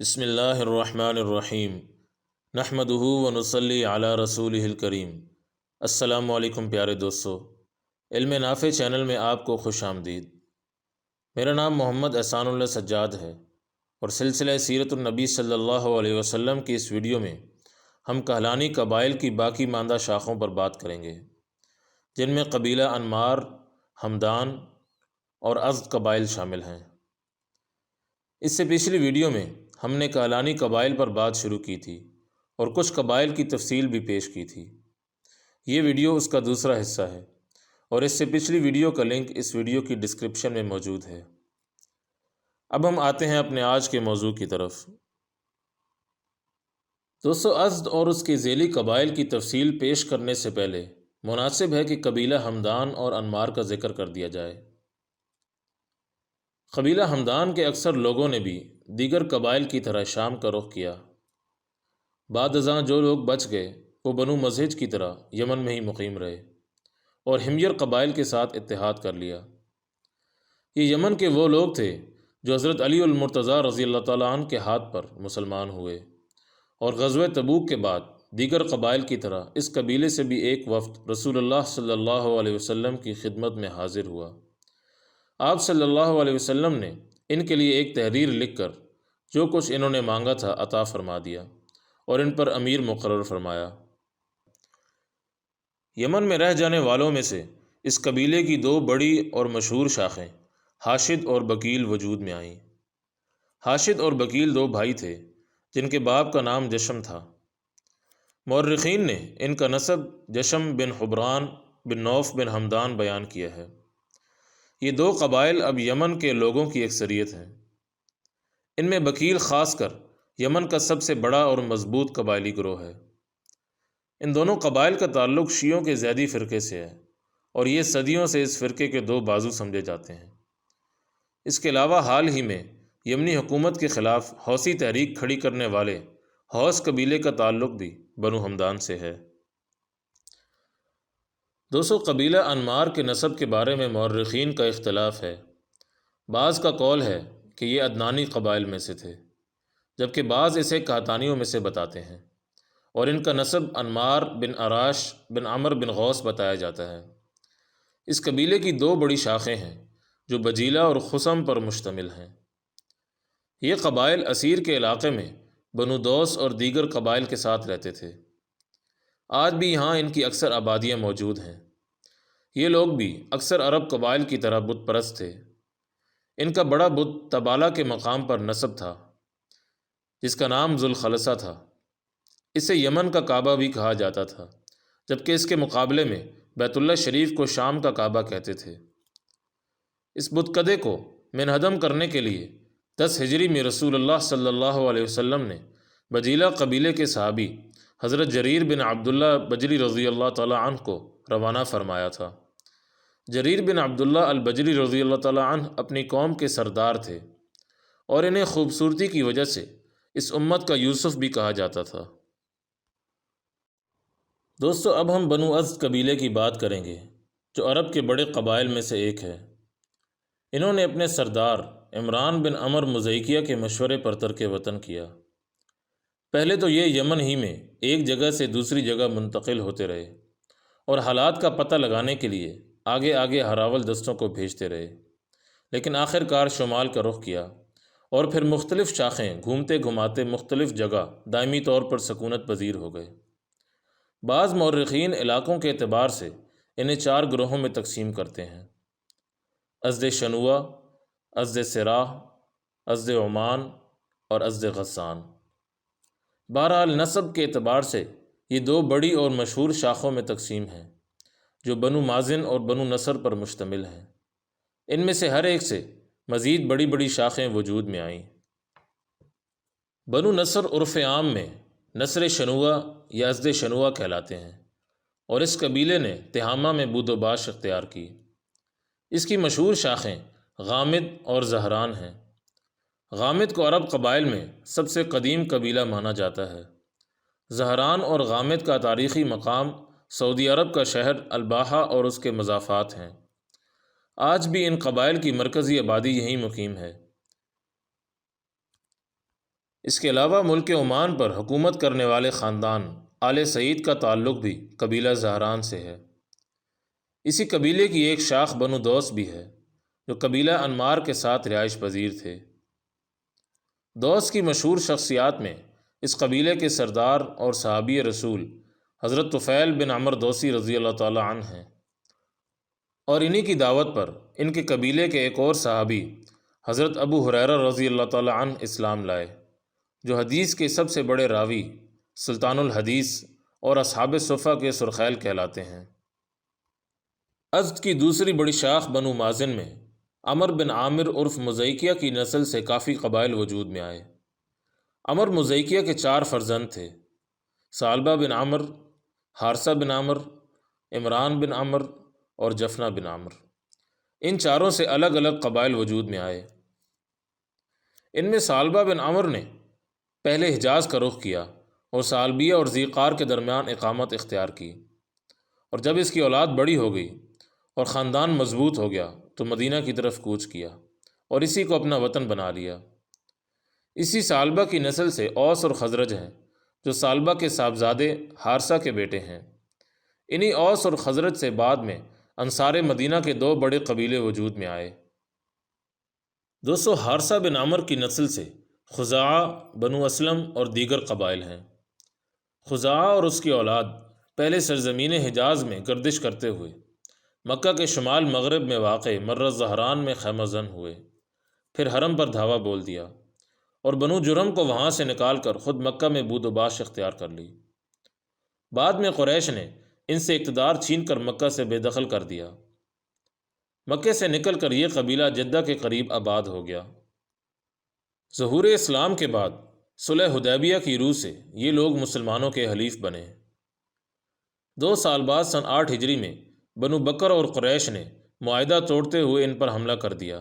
बसमीम् नहमदहू वनसली अला रसूल करीम अस्सलाम प्यारे दोस्तों। इल्म नाफ़े चैनल में आपको खुश आमदीद। मेरा नाम मोहम्मद एहसानुल्लाह सज्जाद है और सिलसिला सीरतुलनबी सल्लल्लाहु अलैहि वसल्लम की इस वीडियो में हम कहलानी कबाइल की बाकी मानदा शाखों पर बात करेंगे, जिनमें कबीला अनमार, हमदान और अज़ कबाइल शामिल हैं। इससे पिछली वीडियो में हमने कालानी कबाइल पर बात शुरू की थी और कुछ कबाइल की तफसील भी पेश की थी। ये वीडियो उसका दूसरा हिस्सा है और इससे पिछली वीडियो का लिंक इस वीडियो की डिस्क्रिप्शन में मौजूद है। अब हम आते हैं अपने आज के मौजू की तरफ़। दोस्तों, अज़द और उसके ज़ेली कबाइल की तफसील पेश करने से पहले मुनासिब है कि कबीला हमदान और अनमार का ज़िक्र कर दिया जाए। कबीला हमदान के अक्सर लोगों ने भी दीगर कबाइल की तरह शाम का रुख किया। बाद जो लोग बच गए, वो बनु मजहज की तरह यमन में ही मुकीम रहे और हिमयर कबाइल के साथ इत्तेहाद कर लिया। ये यमन के वो लोग थे जो हज़रत अलीमरतज़ा रज़ी अल्लाह के हाथ पर मुसलमान हुए और गजब तबूक के बाद दीगर कबाइल की तरह इस कबीले से भी एक वफ़्त सल्लल्लाहु अलैहि वसल्लम की खिदमत में हाजिर हुआ। आप सल्लल्लाहु अलैहि वसल्लम ने इनके लिए एक तहरीर लिख कर जो कुछ इन्होंने मांगा था अता फरमा दिया और इन पर अमीर मुकर फरमाया, यमन में रह जाने वालों में से इस कबीले की दो बड़ी और मशहूर शाखें, हाशिद और बकील, वजूद में आईं। हाशिद और बकील दो भाई थे, जिनके बाप का नाम जशम था। मौरखीन ने इनका नसब जशम बिन हुबरान बिन नौफ बिन हमदान बयान किया है। ये दो कबाइल अब यमन के लोगों की अक्सरियत हैं। इनमें बकील ख़ास कर यमन का सबसे बड़ा और मज़बूत कबायली ग्रोह है। इन दोनों कबाइल का ताल्लुक शीयों के जैदी फ़िरके से है और ये सदियों से इस फ़िरके के दो बाजू समझे जाते हैं। इसके अलावा हाल ही में यमनी हुकूमत के ख़िलाफ़ हौसी तहरीक खड़ी करने वाले हौस कबीले का ताल्लुक भी बनु हमदान से है। दोस्तों, कबीला अनमार के नसब के बारे में मौरखीन का इख्तलाफ है। बाज़ का कौल है कि ये अदनानी कबाइल में से थे, जबकि बाज़ इसे कातानियों में से बताते हैं और इनका नसब अनमार बिन अराश बिन अमर बिन गौस बताया जाता है। इस कबीले की दो बड़ी शाखें हैं, जो बजीला और खुसम पर मुश्तमिल हैं। ये कबाइल असीर के इलाके में बनूदोस और दीगर कबाइल के साथ रहते थे। आज भी यहाँ इनकी अक्सर आबादियाँ मौजूद हैं। ये लोग भी अक्सर अरब कबाइल की तरह बुत परस्त थे। इनका बड़ा बुत तबाला के मकाम पर नसब था, जिसका नाम जुलखलसा था। इसे यमन का काबा भी कहा जाता था, जबकि इसके मुकाबले में बैतुल्ला शरीफ को शाम का काबा कहते थे। इस बुतकदे को मनहदम करने के लिए दस हिजरी में रसूलुल्लाह सल्लल्लाहु अलैहि ने बजीला कबीले के सहाबी हज़रत जरीर बिन अब्दुल्ला बजरी रज़ी अल्लाह तन को रवाना फरमाया था। जरीर बिन अब्दुल्ला अलबजरी रज़ी अल्लाह अपनी कौम के सरदार थे और इन्हें खूबसूरती की वजह से इस उम्मत का यूसुफ भी कहा जाता था। दोस्तों, अब हम बनु अज़ कबीले की बात करेंगे, जो अरब के बड़े कबाइल में से एक है। इन्होंने अपने सरदार इमरान बिन अमर मुजैकिया के मशवरे पर तरक वतन किया। पहले तो ये यमन ही में एक जगह से दूसरी जगह मुंतकिल होते रहे और हालात का पता लगाने के लिए आगे आगे हरावल दस्तों को भेजते रहे। लेकिन आखिरकार शुमाल का रुख किया और फिर मुख्तलिफ़ शाखें घूमते घुमाते मुख्तलिफ़ जगह दायमी तौर पर सकूनत पजीर हो गए। बाज़ मौरखीन इलाक़ों के अतबार से इन्हें चार ग्रोहों में तकसीम करते हैं। अज़द शनुआ अज़द सराह अज़द ओमान और अज़द गसान बहरहाल नसब के अतबार से ये दो बड़ी और मशहूर शाखों में तकसीम हैं, जो बनु माजिन और बनु नसर पर मुश्तमिल हैं। इनमें से हर एक से मज़ीद बड़ी बड़ी शाखें वजूद में आईं। बनु नसर उर्फ़ आम में नसर शनुआ या अजद शनुआ कहलाते हैं, और इस कबीले ने तिहामा में बूदोबाश अख्तियार की। इसकी मशहूर शाखें गामिद और जहरान हैं। गामिद को अरब कबाइल में सबसे कदीम कबीला माना जाता है। जहरान और गामिद का तारीख़ी मकाम सऊदी अरब का शहर अलबाहा और उसके मजाफात हैं। आज भी इन कबाइल की मरकज़ी आबादी यहीं मुकीम है। इसके अलावा मुल्क ओमान पर हुकूमत करने वाले ख़ानदान आल सईद का ताल्लुक़ भी कबीला जहरान से है। इसी कबीले की एक शाख बनु दोस भी है, जो कबीला अनमार के साथ रिहाइश पजीर थे। दोस्त की मशहूर शख्सियात में इस कबीले के सरदार और सहाबी रसूल हज़रत तुफ़ैल बिन अमर दोसी रज़ी अल्लाह तन हैं। और इन्हीं की दावत पर इनके कबीले के एक और सहाबी हज़रत अबू हुरैरा रज़ी अल्लाह तन इस्लाम लाए, जो हदीस के सबसे बड़े रावी सुल्तानुल हदीस और असहाब सफ़ा के सुरखैल कहलाते हैं। अज़द की दूसरी बड़ी शाख बनु माजिन में अमर बिन आमिर उर्फ़ मुजैकिया की नस्ल से काफ़ी कबाइल वजूद में आए। अमर मुजैकिया के चार फर्जंद थे। सालबा बिन आमर, हारसा बिन आमर, इमरान बिन आमर और जफना बिन आमर। इन चारों से अलग अलग कबाइल वजूद में आए। इनमें सालबा बिन आमर ने पहले हिजाज का रुख किया और सालबिया और ज़ीक़ार के दरमियान इकामत इख्तियार की। और जब इसकी औलाद बड़ी हो गई और ख़ानदान मज़बूत हो गया तो मदीना की तरफ़ कूच किया और इसी को अपना वतन बना लिया। इसी सालबा की नस्ल से औस और खजरज हैं, जो सालबा के साहबजादे हारसा के बेटे हैं। इन्हीं औस और खजरज से बाद में अंसार मदीना के दो बड़े कबीले वजूद में आए। दोस्तों हारसा बिन आमर की नस्ल से खुजा, बनु असलम और दीगर कबाइल हैं। खुजा और उसकी औलाद पहले सरजमीन हिजाज में गर्दिश करते हुए मक्का के शुमाल मगरब में वाक़ मर्र जहरान में खैमजन हुए। फिर हरम पर धावा बोल दिया और बनु जुरम को वहाँ से निकाल कर ख़ुद मक्का में बूदोबाश इख्तियार कर ली। बाद में क़ुरैश ने इनसे इकतदार छीन कर मक्का से बेदखल कर दिया। मक्के से निकल कर यह कबीला जद्दा के करीब आबाद हो गया। जहूर इस्लाम के बाद सुलह हुदैबिया की रूह से ये लोग मुसलमानों के हलीफ बने। दो साल बाद सन आठ हिजरी में बनु बकर और क़ुरैश ने माहा तोड़ते हुए इन पर हमला कर दिया।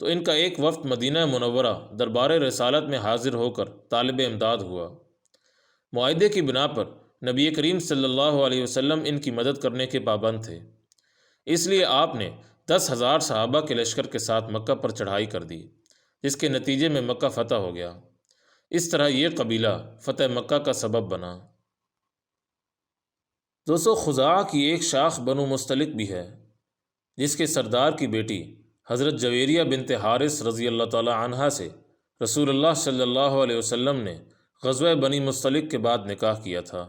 तो इनका एक वफ्त मदीना मुनवरा दरबार रसालत में हाजिर होकर तालब इमदाद हुआ। माहे की बिना पर नबी करीम सल्लल्लाहु अलैहि वसल्लम इनकी मदद करने के पाबंद थे। इसलिए आपने दस हज़ार सहाबा के लश्कर के साथ मक्का पर चढ़ाई कर दी, जिसके नतीजे में मक्का फ़तह हो गया। इस तरह ये कबीला फ़तह मक्का का सबब बना। दोस्तों खुजा की एक शाख बनु मुस्तलिक भी है, जिसके सरदार की बेटी हज़रत जवेरिया बिनत हारिस रज़ी अल्लाह तहा से सल्लल्लाहु अलैहि वसल्लम ने गजवा बनी मुस्तलिक के बाद निकाह किया था।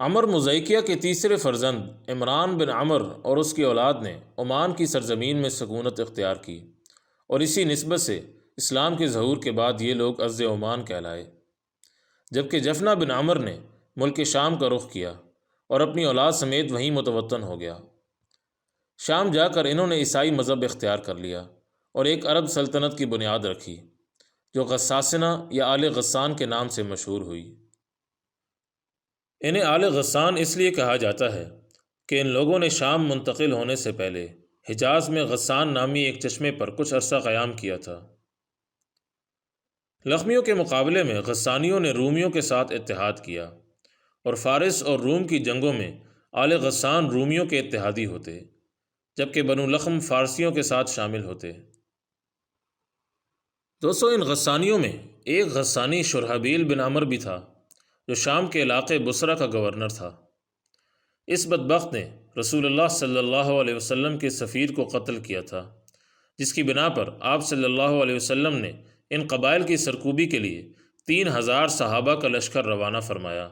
अमर मुजैकिया के तीसरे फर्जंद इमरान बिन अमर और उसकी औलाद ने ओमान की सरजमीन में सकूनत इख्तियार की और इसी नस्बत से इस्लाम के जहूर के बाद ये लोग अज़ ओमान कहलाए, जबकि जफना बिन अमर ने मुल्क शाम का रुख किया और अपनी औलाद समेत वहीं मुतवतन हो गया। शाम जाकर इन्होंने ईसाई मज़हब इख्तियार कर लिया और एक अरब सल्तनत की बुनियाद रखी, जो गसासना या आल गस्सान के नाम से मशहूर हुई। इन्हें आल गस्सान इसलिए कहा जाता है कि इन लोगों ने शाम मुंतकिल होने से पहले हिजाज में गस्सान नामी एक चश्मे पर कुछ अरसा क़याम किया था। लखमियों के मुकाबले में गस्सानियों ने रूमियों के साथ इतिहाद किया। और फ़ारिस और रूम की जंगों में आल गस्सान रूमियों के इत्तेहादी होते, जबकि बनु लखम फ़ारसियों के साथ शामिल होते। दोस्तों, इन गस्सानियों में एक गस्सानी शुरहबील बिन अमर भी था, जो शाम के इलाके बुसरा का गवर्नर था। इस बदबख्त ने रसूलुल्लाह सल्लल्लाहु अलैहि के सफ़ीर को कत्ल किया था, जिसकी बिना पर आप सल्लल्लाहु अलैहि ने इन कबाइल की सरकूबी के लिए तीन हज़ार सहाबा का लश्कर रवाना फरमाया।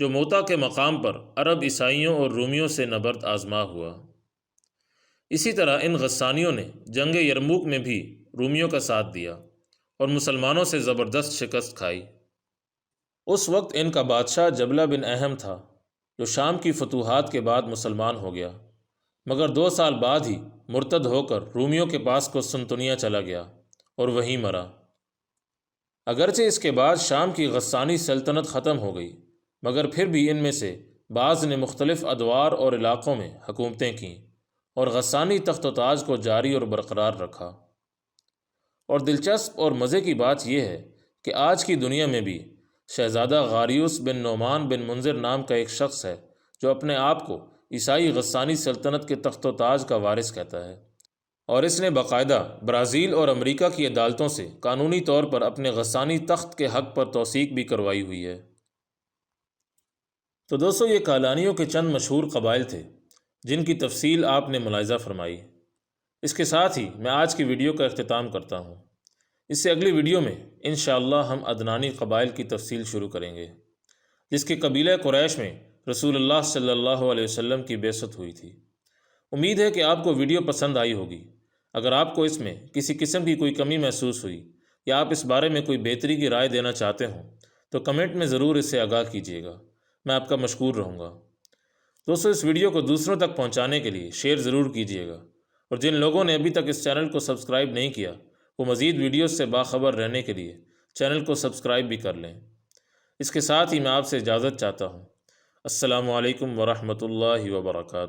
जो मोता के मकाम पर अरब ईसाइयों और रूमियों से नबर्द आजमा हुआ। इसी तरह इन गस्सानियों ने जंग यरमूक में भी रूमियों का साथ दिया और मुसलमानों से ज़बरदस्त शिकस्त खाई। उस वक्त इनका बादशाह जबला बिन अहम था, जो शाम की फतूहत के बाद मुसलमान हो गया। मगर दो साल बाद ही मुर्तद होकर रूमियों के पास को सुनतुनिया चला गया और वहीं मरा। अगरचे इसके बाद शाम की गस्सानी सल्तनत ख़त्म हो गई। मगर फिर भी इनमें से बाज़ ने मुख्तलिफ़ अदवार और इलाक़ों में हुकूमतें कीं और गसानी तख्त ताज को जारी और बरकरार रखा। और दिलचस्प और मज़े की बात यह है कि आज की दुनिया में भी शहज़ादा गारियुस बिन नोमान बिन मुंजिर नाम का एक शख्स है जो अपने आप को ईसाई गसानी सल्तनत के तख्त ताज का वारिस कहता है। और इसने बाकायदा ब्राज़ील और अमेरिका की अदालतों से कानूनी तौर पर अपने गसानी तख्त के हक़ पर तोसीक भी करवाई हुई है। तो दोस्तों, ये कालानियों के चंद मशहूर कबाइल थे, जिनकी तफसील आपने मुलायजा फरमाई। इसके साथ ही मैं आज की वीडियो का अख्ताम करता हूँ। इससे अगली वीडियो में इन हम अदनानी कबाइल की तफसील शुरू करेंगे, जिसके कबीला क्रैश में रसूलुल्लाह सल्लल्लाहु अलैहि की बेसत हुई थी। उम्मीद है कि आपको वीडियो पसंद आई होगी। अगर आपको इसमें किसी किस्म की कोई कमी महसूस हुई, या आप इस बारे में कोई बेहतरी की राय देना चाहते हों तो कमेंट में ज़रूर इससे आगाह कीजिएगा। मैं आपका मशहूर रहूँगा। दोस्तों, इस वीडियो को दूसरों तक पहुँचाने के लिए शेयर ज़रूर कीजिएगा। और जिन लोगों ने अभी तक इस चैनल को सब्सक्राइब नहीं किया, वो मज़ीद वीडियोज़ से बाखबर रहने के लिए चैनल को सब्सक्राइब भी कर लें। इसके साथ ही मैं आपसे इजाज़त चाहता हूँ। असलकम वरहमल वर्का